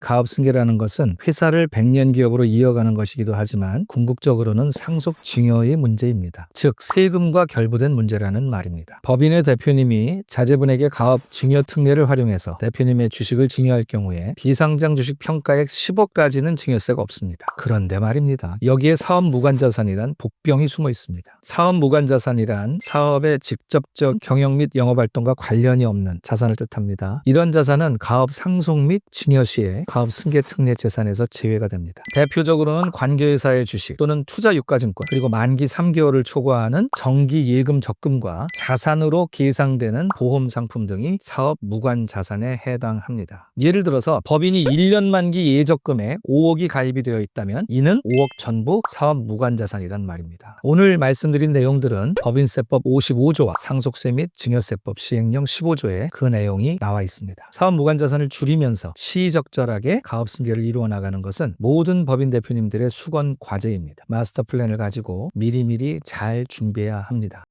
가업 승계라는 것은 회사를 100년 기업으로 이어가는 것이기도 하지만 궁극적으로는 상속 증여의 문제입니다. 즉 세금과 결부된 문제라는 말입니다. 법인의 대표님이 자제분에게 가업 증여 특례를 활용해서 대표님의 주식을 증여할 경우에 비상장 주식 평가액 10억까지는 증여세가 없습니다. 그런데 말입니다. 여기에 사업 무관 자산이란 복병이 숨어 있습니다. 사업 무관 자산이란 사업의 직접적 경영 및 영업 활동과 관련이 없는 자산을 뜻합니다. 이런 자산은 가업 상속 및 증여 시에 가업 승계 특례 재산에서 제외가 됩니다. 대표적으로는 관계회사의 주식 또는 투자 유가증권 그리고 만기 3개월을 초과하는 정기 예금 적금과 자산으로 계상되는 보험 상품 등이 사업 무관 자산에 해당합니다. 예를 들어서 법인이 1년 만기 예적금에 5억이 가입이 되어 있다면 이는 5억 전부 사업 무관 자산이란 말입니다. 오늘 말씀드린 내용들은 법인세법 55조와 상속세 및 증여세법 시행령 15조에 그 내용이 나와 있습니다. 사업 무관 자산을 줄이면서 시의적절 하게 가업 승계를 이루어 나가는 것은 모든 법인 대표님들의 수건 과제입니다. 마스터 플랜을 가지고 미리미리 잘 준비해야 합니다.